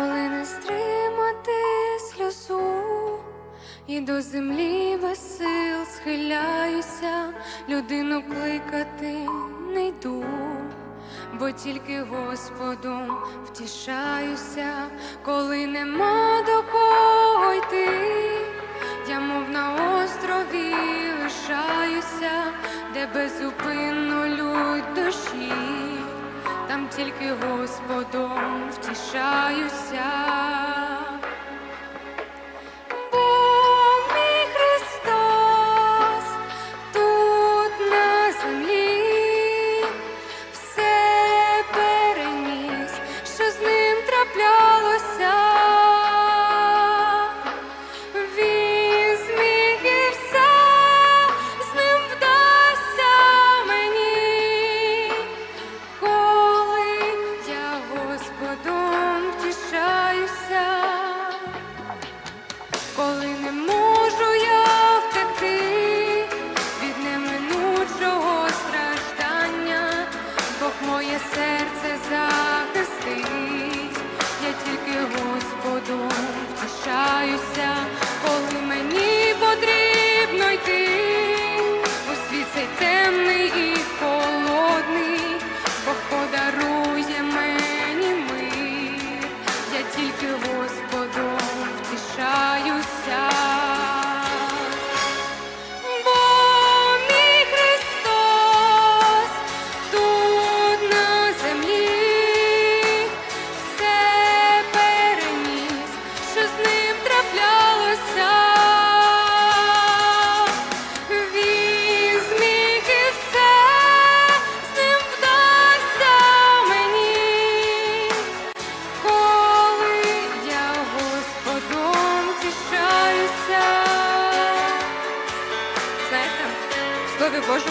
не стримати сльозу, і до землі без сил схиляюся, людину кликати не йду, бо тільки Господом втішаюся, коли нема до кого йти. Я мов на острові лишаюся, де безупинно лють душі, там тільки Господом втішаюся. Коли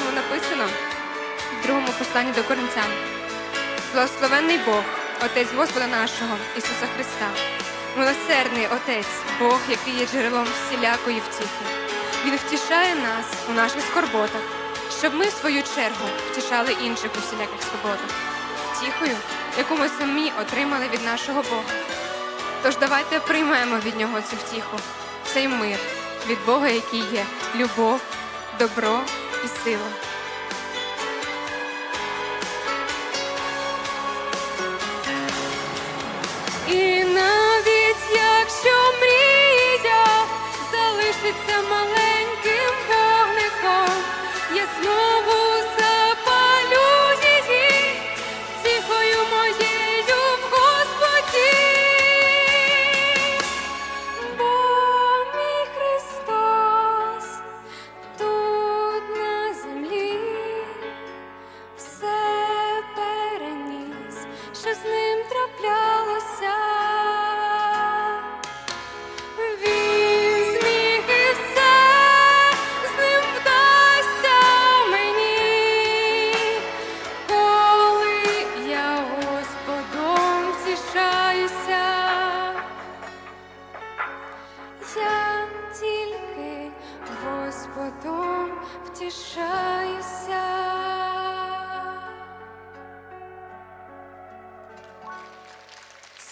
Слові написано в другому посланні до Коринцян. Благословенний Бог, Отець Господа нашого, Ісуса Христа, милосердний Отець, Бог, який є джерелом всілякої втіхи. Він втішає нас у наших скорботах, щоб ми, в свою чергу, втішали інших у всіляких скорботах, втіхою, яку ми самі отримали від нашого Бога. Тож давайте приймемо від нього цю втіху, цей мир від Бога, який є любов, добро і сила.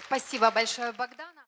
Спасибо большое, Богдана.